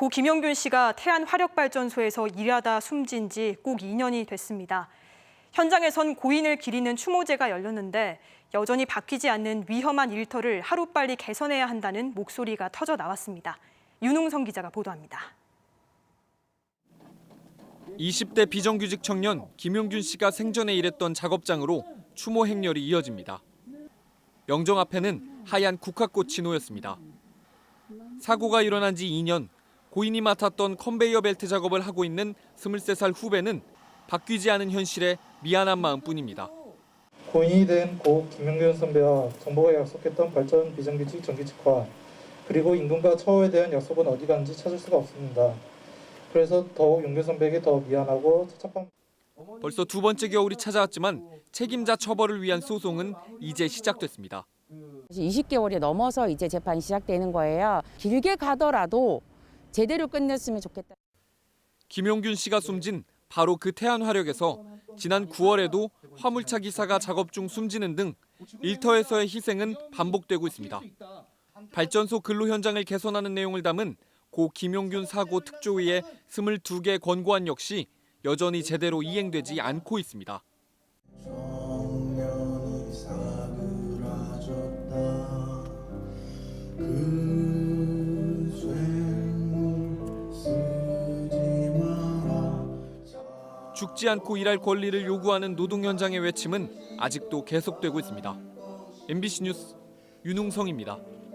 고 김영균 씨가 태안 화력발전소에서 일하다 숨진 지 꼭 2년이 됐습니다. 현장에선 고인을 기리는 추모제가 열렸는데 여전히 바뀌지 않는 위험한 일터를 하루빨리 개선해야 한다는 목소리가 터져 나왔습니다. 윤웅성 기자가 보도합니다. 20대 비정규직 청년 김용균 씨가 생전에 일했던 작업장으로 추모 행렬이 이어집니다. 영정 앞에는 하얀 국화꽃이 놓였습니다. 사고가 일어난 지 2년 고인이 맡았던 컨베이어 벨트 작업을 하고 있는 23살 후배는 바뀌지 않은 현실에 미안한 마음뿐입니다. 고인이 된 고 김영균 선배와 정부가 약속했던 발전 비정규직 정규직화 그리고 임금과 처우에 대한 약속은 어디 갔는지 찾을 수가 없습니다. 그래서 더욱 용균 선배에게 더 미안하고 차차방 벌써 두 번째 겨울이 찾아왔지만 책임자 처벌을 위한 소송은 이제 시작됐습니다. 20개월이 넘어서 이제 재판이 시작되는 거예요. 길게 가더라도 제대로 끝냈으면 좋겠다. 김용균 씨가 숨진 바로 그 태안 화력에서 지난 9월에도 화물차 기사가 작업 중 숨지는 등 일터에서의 희생은 반복되고 있습니다. 발전소 근로 현장을 개선하는 내용을 담은 고 김용균 사고 특조위의 22개 권고안 역시 여전히 제대로 이행되지 않고 있습니다. 죽지 않고 일할 권리를 요구하는 노동 현장의 외침은 아직도 계속되고 있습니다. MBC 뉴스 윤웅성입니다.